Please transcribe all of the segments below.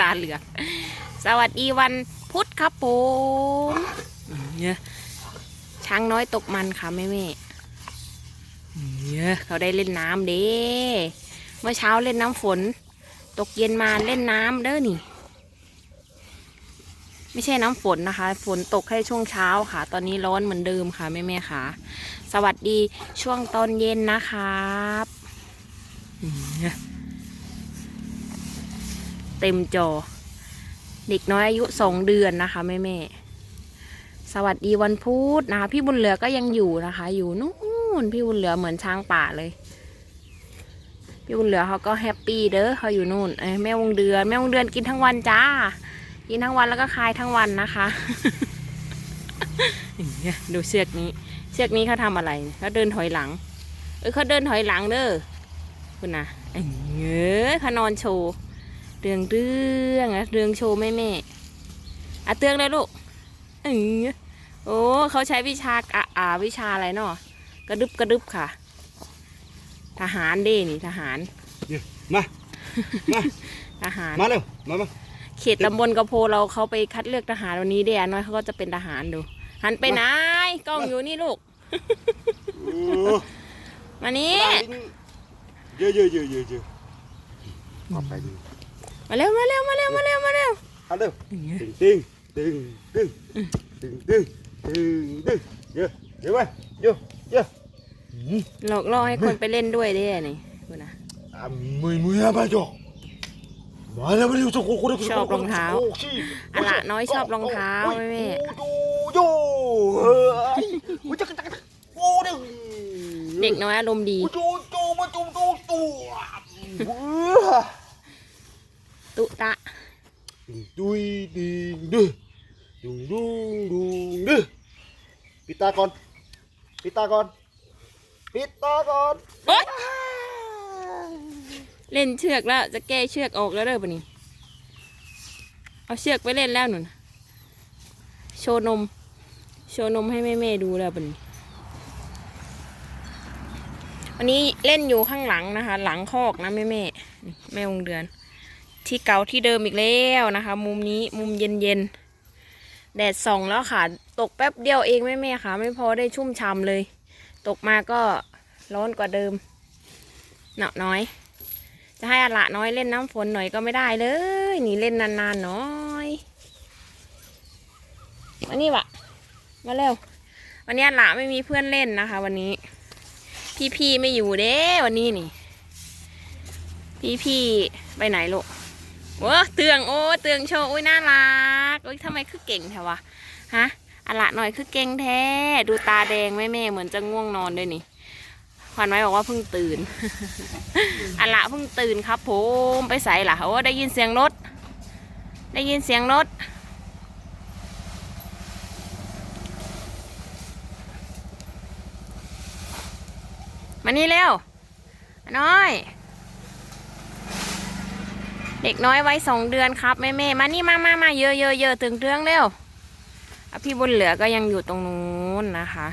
ตาเหลือก สวัสดีวันพุธครับผมเนี่ยช้างน้อยตกมันค่ะแม่แม่เนี่ยเขาได้เล่นน้ำเด้เมื่อเช้าเล่นน้ำฝน ตกเย็นมาเล่นน้ำเด้อนี่ ไม่ใช่น้ำฝนนะคะ ฝนตกแค่ช่วงเช้าค่ะ ตอนนี้ร้อนเหมือนเดิมค่ะแม่แม่ๆค่ะ สวัสดีช่วงตอนเย็นนะครับ เต็มจอ เด็กน้อยอายุสองเดือนนะคะแม่แม่สวัสดีวันพุธนะคะพี่บุญเหลือก็ยังอยู่นะคะ อยู่นู่นพี่บุญเหลือเหมือนช้างป่าเลย พี่บุญเหลือเขาก็แฮปปี้เด้อเขาอยู่นู่นเอ้แม่วงเดือนแม่วงเดือนกินทั้งวันจ้า กินทั้งวันแล้วก็คายทั้งวันนะคะดูเชือกนี้ เชือกนี้เขาทำอะไรเขาเดินถอยหลัง เออเขาเดินถอยหลังเด้อคุณนะเอ้ยเขานอนโชว์ เรืองเรื่องอะเรืองโชว์แม่แม่ๆอะเตืองเลยลูกเอ้ยโอ้เขาใช้วิชาอะอ่าวิชาอะไรเนาะกระดึบกระดึบค่ะ ทหารเด้นี่ทหารเนี่ยมามาทหารมาเร็วมามาเขตตำบลกระโพเราเขาไปคัดเลือกทหารวันนี้เดียน้อยเขาก็จะเป็นทหารดู หันไปไหนกล้องอยู่นี่ลูกโอ้มานี่เยอะเยอะเยอะเยอะเยอะเอาไปดิ มาเร็วมาเร็วมาเร็วมาเร็วมาเร็วเอาเร็วตึงตึงตึงตึงตึงตึงตึงตึงเยอะเยอะไปเยอะเยอะหลอกล่อให้คนไปเล่นด้วยเด้นี่ดูนะอะมือมือมาจ่อมาแล้วมาเร็วจะโคโคชอบรองเท้าอะละน้อยชอบรองเท้าแม่แม่โยโย่เฮ้ยโอ้ยจักรจักรโอ้เด้อเด็กน้อยอารมณ์ดีโอ้โจโจมาจุ่มโจ ตัวเว้อตุตะดุยดิงดื้อดุงดุงดุงดื้อปิดตาก่อนปิดตาก่อนปิดตาก่อนโอ๊ยเล่นเชือกแล้วจะแก้เชือกออกแล้วเด้อปะนี่เอาเชือกไปเล่นแล้วหนุนโชว์นม โชว์นมให้แม่แม่ๆดูแล้วปะนี่วันนี้เล่นอยู่ข้างหลังนะคะ หลังคอกนะแม่แม่ๆนี่แม่วงเดือน ที่เก่าที่เดิมอีกแล้วนะคะ มุมนี้มุมเย็นเย็นๆแดดส่องแล้วค่ะ ตกแป๊บเดียวเองแม่แม่ๆค่ะ ไม่พอได้ชุ่มช่ำเลย ตกมาก็ร้อนกว่าเดิมหนาะน้อย จะให้อละน้อยเล่นน้ำฝนหน่อยก็ไม่ได้เลยนี่เล่นนานๆหน้อยมานี่วะมาเร็ว วันนี้อาละไม่มีเพื่อนเล่นนะคะ วันนี้ พี่ๆไม่อยู่เด้ วันนี้นี่ พี่ๆไปไหนลูก โอ้เตืองโอ้เตืองโชว์โอ้ยน่ารักโอ้ยทำไมคือเก่งแท้วะฮะอละหน่อยคือเก่งแท้ ดูตาแดงแม่แม่เหมือนจะง่วงนอนด้วยนี่ขวัญไว้บอกว่าเพิ่งตื่นอละเพิ่งตื่นครับผมไปใส่ล่ะโอ้ได้ยินเสียงรถ ได้ยินเสียงรถมานี่เร็วน้อย เด็กน้อยไว้สองเดือนครับแม่แม่ๆมานี่มามามาเยอะเยอะเยอะตึงเรื่องเร็วอะพี่บุญเหลือก็ยังอยู่ตรงนู้นนะคะ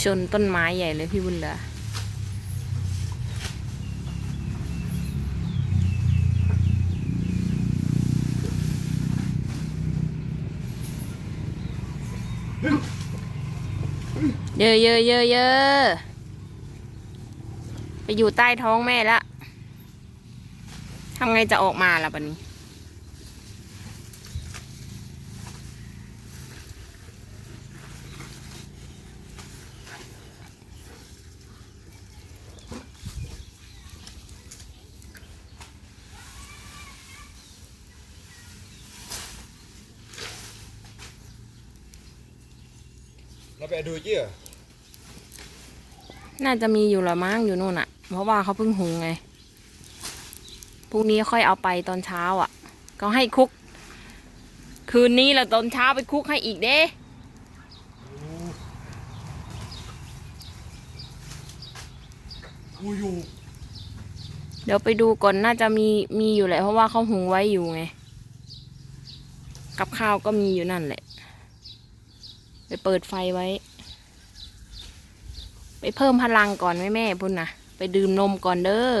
ชนต้นไม้ใหญ่เลยพี่บุญเหลือ เยอะเยอะเยอะเยอะไปอยู่ใต้ท้องแม่ละทำไงจะออกมาล่ะบัดนี้เราไปดูเจี๊ย น่าจะมีอยู่ละมั้งอยู่นู่นอะเพราะว่าเขาเพิ่งหุงไงพรุ่งนี้ค่อยเอาไปตอนเช้าอะก็ให้คุก คืนนี้แหล้วตอนเช้าไปคุกให้อีกเด้เดี๋ยวไปดูก่อนน่าจะมีมีอยู่แหละเพราะว่าเขาหุงไว้อยู่ไง กับข้าวก็มีอยู่นั่นแหละ ไปเปิดไฟไว้ ไปเพิ่มพลังก่อนแม่แม่พุ่นนะไปดื่มนมก่อนเด้อ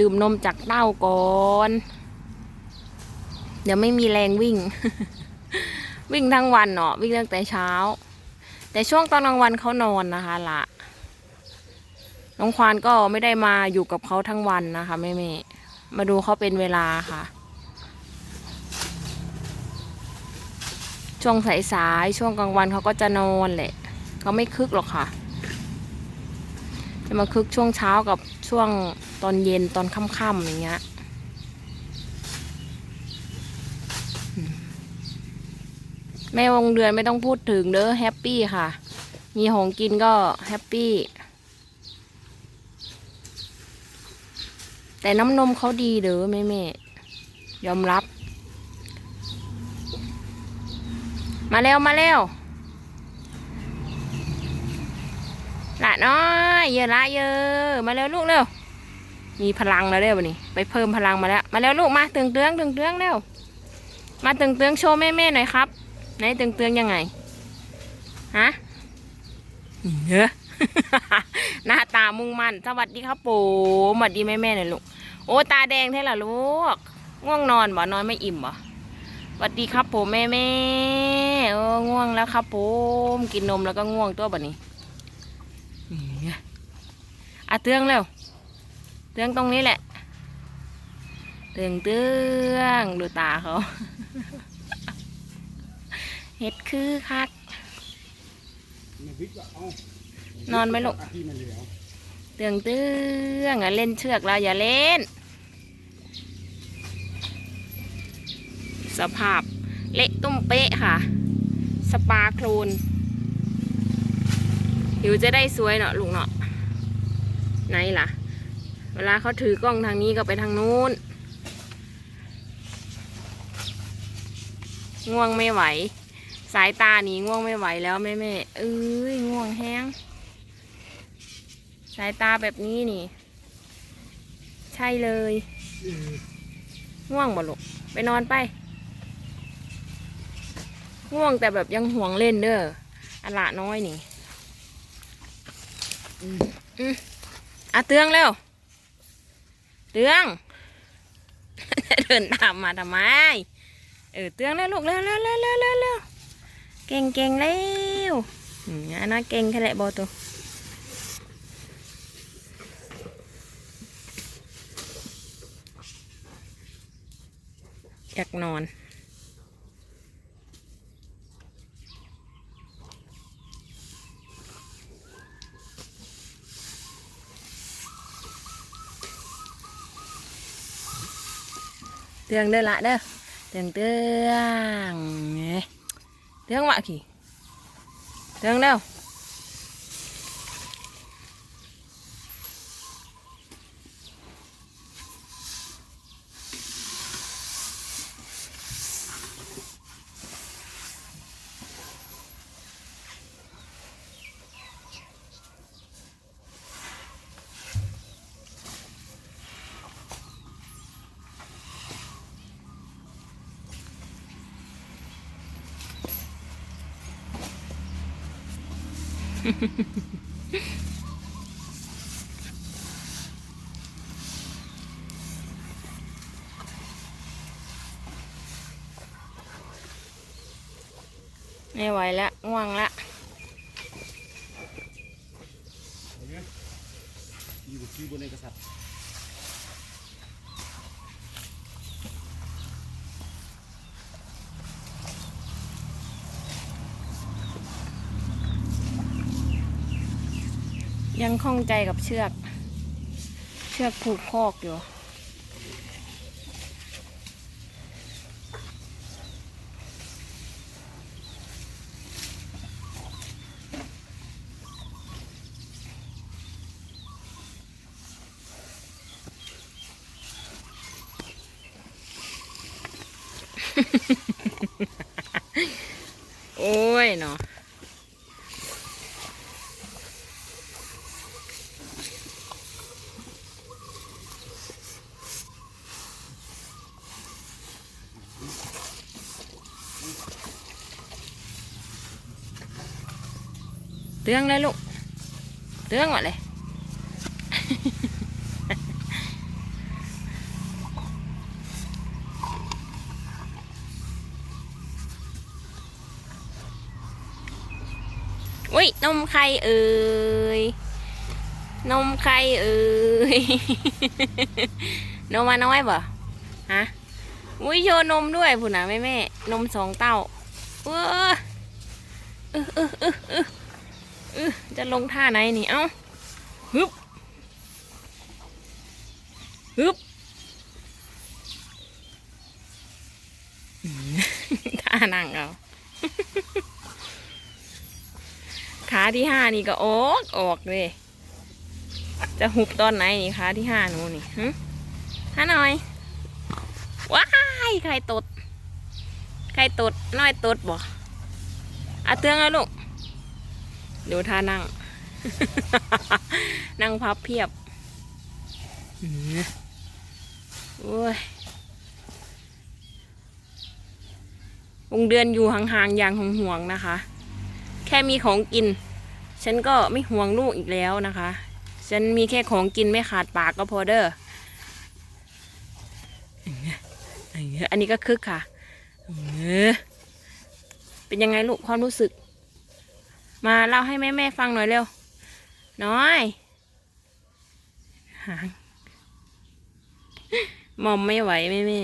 ดื่มนมจากเต้าก่อน เดี๋ยวไม่มีแรงวิ่ง วิ่งทั้งวันเนาะวิ่งตั้งแต่เช้า แต่ช่วงตอนกลางวันเขานอนนะคะละน้องควานก็ไม่ได้มาอยู่กับเขาทั้งวันนะคะแม่แม่มาดูเขาเป็นเวลาค่ะ ช่วงสายๆช่วงกลางวันเขาก็จะนอนแหละ เขาไม่คึกหรอกค่ะ จะมาคึกช่วงเช้ากับช่วงตอนเย็นตอนค่ำๆอย่างเงี้ยแม่วงเดือนไม่ต้องพูดถึงเด้อแฮปปี้ค่ะ มีของกินก็แฮปปี้ แต่น้ำนมเขาดีเด้อแม่แม่ยอมรับ มาเร็ว มาเร็วละ น้อยเยอะละเยอะมาเร็วลูกเร็วมีพลังแล้วเร็ววันนี้ไปเพิ่มพลังมาแล้ว มาเร็วลูกมาตึงเตืองตึงเตืองเร็วมาตึงเตืองโชว์แม่แม่ๆหน่อยครับไหนตึงเตืองยังไงฮะเยอะหน้าตามุ่งมั่นสวัสดีครับผมสวัสดีแม่แม่ๆหน่อยลูกโอ้ตาแดงแท้ล่ะลูกง่วงนอนบ่นอนไม่อิ่มบ่สวัสดีครับผมแม่แม่เออง่วงแล้วครับผมกินนมแล้วก็ง่วงตัวแบบนี้ อะเตืองเร็วเตืองตรงนี้แหละ เตืองเตืองดูตาเขาเฮ็ดคือคัก นอนไหมลูกเตืองเตืองอะเล่นเชือกเราอย่าเล่น สภาพเละตุ้มเป๊ะค่ะ สปาโคลนผิวจะได้สวยเนาะลุงเนาะ ไหนล่ะ เวลาเขาถือกล้องทางนี้ก็ไปทางนู้น ง่วงไม่ไหว สายตาหนีง่วงไม่ไหวแล้วแม่แม่เอ้ยง่วงแห้ง สายตาแบบนี้นี่ ใช่เลย ง่วงบ่ลูกไปนอนไป ง่วงแต่แบบยังห่วงเล่นเด้ออละน้อยนี่อืม อะเตืองเร็วเตืองเดินตามมาทำไม เออเตืองแล้วลูกเร็วเร็วเร็วเร็วเร็วเก่งเก่งเร็วอืมอันนั้เก่งแค่ไหนบอตัวอยากนอน เตืองเด้อละเด้อเตืองเตืองเอ้ยเตืองวะขี่เตืองเร็ว ไม่ไหวแล้วง่วงละอยู่ที่บนเอกสารยั ข้องใจกับเชือก เชือกผูกคอกอยู่โอ้ยเนาะ เตืองเลยลูกเตืองหมดเลย อุ้ยนมใครเอ่ย นมใครเอ่ย นมมาน้อยบ่ฮะอุ้ยโชว์นมด้วยผู้นะแม่แม่นมสองเต้าเออออเออเออเออเออ จะลงท่าไหนนี่เอ้าฮึบฮึบท่านั่งเอาขาที่ห้านี่ก็ออกออกเลยจะหุบตอนไหนนี่ขาที่ห้าหนูนี่หึฮะหน่อย ว้ายใครตด ใครตดน้อยตดบ่อาเตืองอะลูก ดูท่านั่ง นั่งพับเพียบอื้อโอ้ยวงเดือนอยู่ห่างๆอย่างห่วงๆนะคะ แค่มีของกิน ฉันก็ไม่ห่วงลูกอีกแล้วนะคะ ฉันมีแค่ของกินไม่ขาดปากก็พอเด้ออันนี้ก็คึกค่ะ เป็นยังไงลูกความรู้สึก มาเล่าให้แม่แม่ฟังหน่อยเร็ว น้อยหางมอมไม่ไหวแม่แม่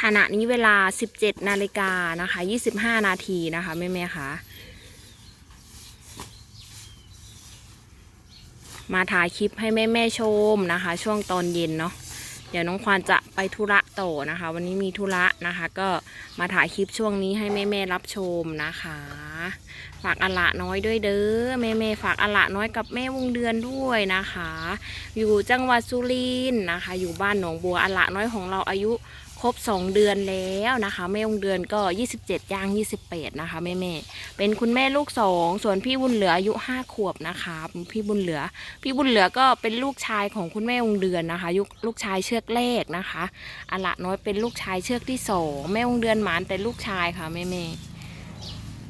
ขณะนี้เวลา 17 นาฬิกานะคะ 25 นาทีนะคะแม่แม่คะมาถ่ายคลิปให้แม่แม่ชมนะคะ ช่วงตอนเย็นเนาะ เดี๋ยวน้องควานจะไปธุระต่อนะคะ วันนี้มีธุระนะคะ ก็มาถ่ายคลิปช่วงนี้ให้แม่แม่ๆรับชมนะคะ ฝากอละน้อยด้วยเด้อแม่แม่ๆฝากอละน้อยกับแม่วงเดือนด้วยนะคะ อยู่จังหวัดสุรินทร์นะคะ อยู่บ้านหนองบัวอละน้อยของเราอายุ ครบ 2 เดือนแล้วนะคะแม่วงเดือนก็ 27ย่าง28นะคะแม่แม่เป็นคุณแม่ลูกสองส่วนพี่บุญเหลืออายุ5ขวบนะคะพี่บุญเหลือ พี่บุญเหลือก็เป็นลูกชายของคุณแม่วงเดือนนะคะยุคลูกชายเชือกแรกนะคะอละน้อยเป็นลูกชายเชือกที่สองแม่วงเดือนหมานแต่ลูกชายค่ะแม่แม่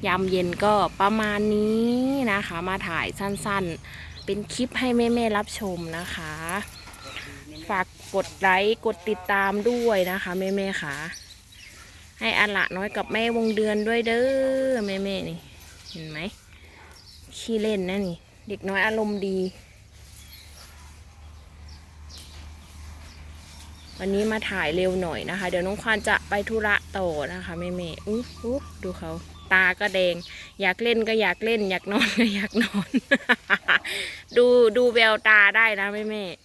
ยามเย็นก็ประมาณนี้นะคะ มาถ่ายสั้นๆ เป็นคลิปให้แม่ๆรับชมนะคะ ฝากกดไลค์กดติดตามด้วยนะคะแม่ๆค่ะ ให้อละน้อยกับแม่วงเดือนด้วยเด้อแม่ๆนี่ เห็นไหมขี้เล่นนะนี่ เด็กน้อยอารมณ์ดี วันนี้มาถ่ายเร็วหน่อยนะคะ เดี๋ยวน้องควานจะไปธุระต่อนะคะแม่เมย์อู้หูดูเขาตาก็แดง อยากเล่นก็อยากเล่น อยากนอนก็อยากนอน ดูดูแววตาได้นะแม่เมย์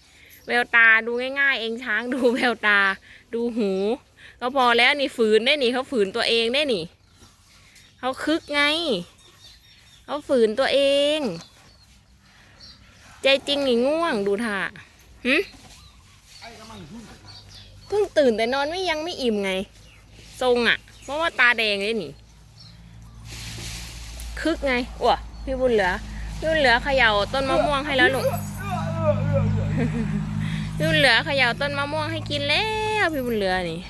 แววตาดูง่าย ๆ เองช้างดูแววตา ดูหูก็พอแล้วนี่ฝืนได้นี่เขาฝืนตัวเองได้นี่เขาคึกไงเขาฝืนตัวเอง ใจจริงนี่ง่วงดูท่าหึเพิ่งตื่นแต่นอนไม่ยังไม่อิ่มไง ทรงอะ เพราะว่าตาแดงเลยนี่ คึกไงอ้วพี่บุญเหลือพี่บุญเหลือเขย่าต้นมะม่วงให้แล้วลูก พี่บุญเหลือเขย่าต้นมะม่วงให้กินแล้วพี่บุญเหลือนี่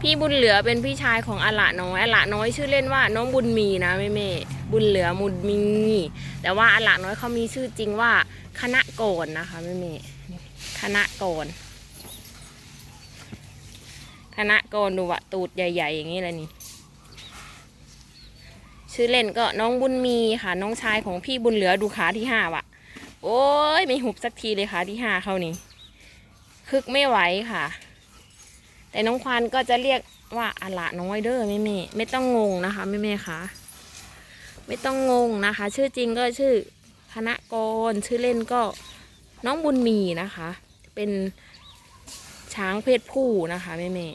พี่บุญเหลือเป็นพี่ชายของอละน้อยอละน้อยชื่อเล่นว่า น้องบุญมีนะแม่แม่บุญเหลือมุญมี แต่ว่าอละน้อยเขามีชื่อจริงว่า คณะโกนนะคะแม่แม่คณะโกนคณะโกนดูวะตูดใหญ่ ๆ อย่างนี้เลยนี่ชื่อเล่นก็น้องบุญมีค่ะ น้องชายของพี่บุญเหลือดูขาที่ห้าวะ โอ้ยไม่หุบสักทีเลยขาที่ห้าเขานี่คึกไม่ไหวค่ะ แต่น้องควานก็จะเรียกว่าอะละน้อยเด้อแม่แม่ไม่ต้องงงนะคะแม่แม่ค่ะ ไม่ต้องงงนะคะ ชื่อจริงก็ชื่อคณะกรชื่อเล่นก็น้องบุญมีนะคะ เป็นช้างเพศผู้นะคะแม่เม่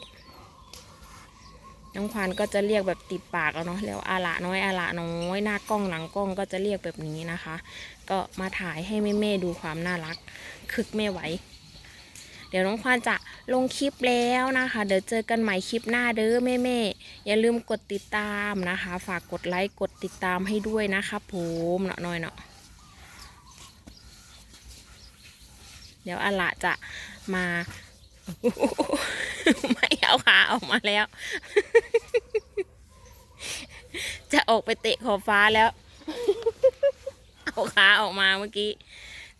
น้องควานก็จะเรียกแบบติดปากเอาเนาะแล้วอาละน้อยอาละน้อยหน้ากล้องหลังกล้องก็จะเรียกแบบนี้นะคะ ก็มาถ่ายให้แม่เมดูความน่ารัก คึกไม่ไหวเดี๋ยวน้องควานจะลงคลิปแล้วนะคะ เดี๋ยวเจอกันใหม่คลิปหน้าเด้อแม่เมอย่าลืมกดติดตามนะคะ ฝากกดไลค์กดติดตามให้ด้วยนะคะผมเนาะน่อยเนาะเดี๋ยวอาละจะมา ไม่เอาขาออกมาแล้ว จะออกไปเตะขอบฟ้าแล้ว เอาขาออกมาเมื่อกี้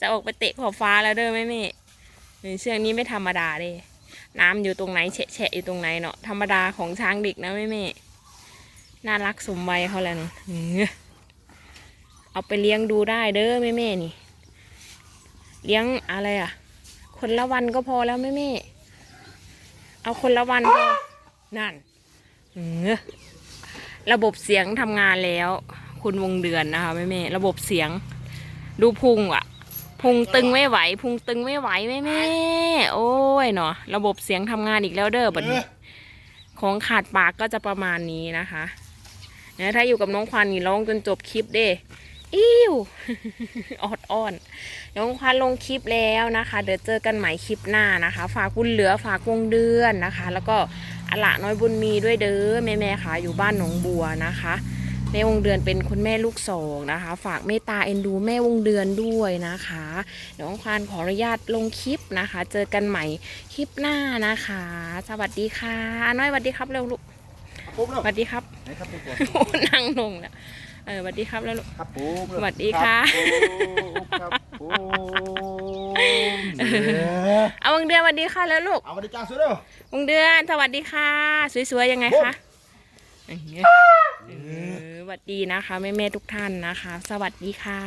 จะออกไปเตะขอบฟ้าแล้วเด้อแม่แม่เชือกนี้ไม่ธรรมดาเด้น้ำอยู่ตรงไหนแฉะอยู่ตรงไหนเนาะธรรมดาของช้างเด็กนะแม่แม่น่ารักสมวัยเขาแล้วเนาะอื้อเอาไปเลี้ยงดูได้เด้อแม่แม่นี่ เลี้ยงอะไรอะ คนละวันก็พอแล้วแม่แม่ เอาคนละวันพอนั่นอื้อระบบเสียงทำงานแล้ว คุณวงเดือนนะคะแม่แม่ระบบเสียง ดูพุงอะ พุงตึงไม่ไหว พุงตึงไม่ไหวแม่แม่โอ้ยเนาะระบบเสียงทำงานอีกแล้วเด้อบัดนี้ของขาดปากก็จะประมาณนี้นะคะนะถ้าอยู่กับน้องควันนี่ร้องจนจบคลิปเด้ อิ้วออดอ้อนน้องควันลงคลิปแล้วนะคะ เดี๋ยวเจอกันใหม่คลิปหน้านะคะ ฝากบุญเหลือฝากวงเดือนนะคะ แล้วก็อละน้อยบุญมีด้วยเด้อแม่แม่ๆค่ะอยู่บ้านหนองบัวนะคะแม่วงเดือนเป็นคุณแม่ลูกสองนะคะ ฝากเมตตาเอ็นดูแม่วงเดือนด้วยนะคะเดี๋ยวน้องควานขออนุญาตลงคลิปนะคะ เจอกันใหม่คลิปหน้านะคะ สวัสดีค่ะอาน้อยสวัสดีครับเร็วลูกครับผมเร็สววัสดีครับไหนครับผมก่อนโอ้นั่งลงแล้ว เออสวัสดีครับแล้วลูก ครับผมเร็สวัสดีค่ะ ครับผมเอาวงเดือนสวัสดีค่ะแล้วลูกเอามาดิจ้าสุดเร็ววงเดือนสวัสดีค่ะ สวยๆยังไงคะเออเออสวัสดีนะคะแม่ๆทุกท่านนะคะ สวัสดีค่ะ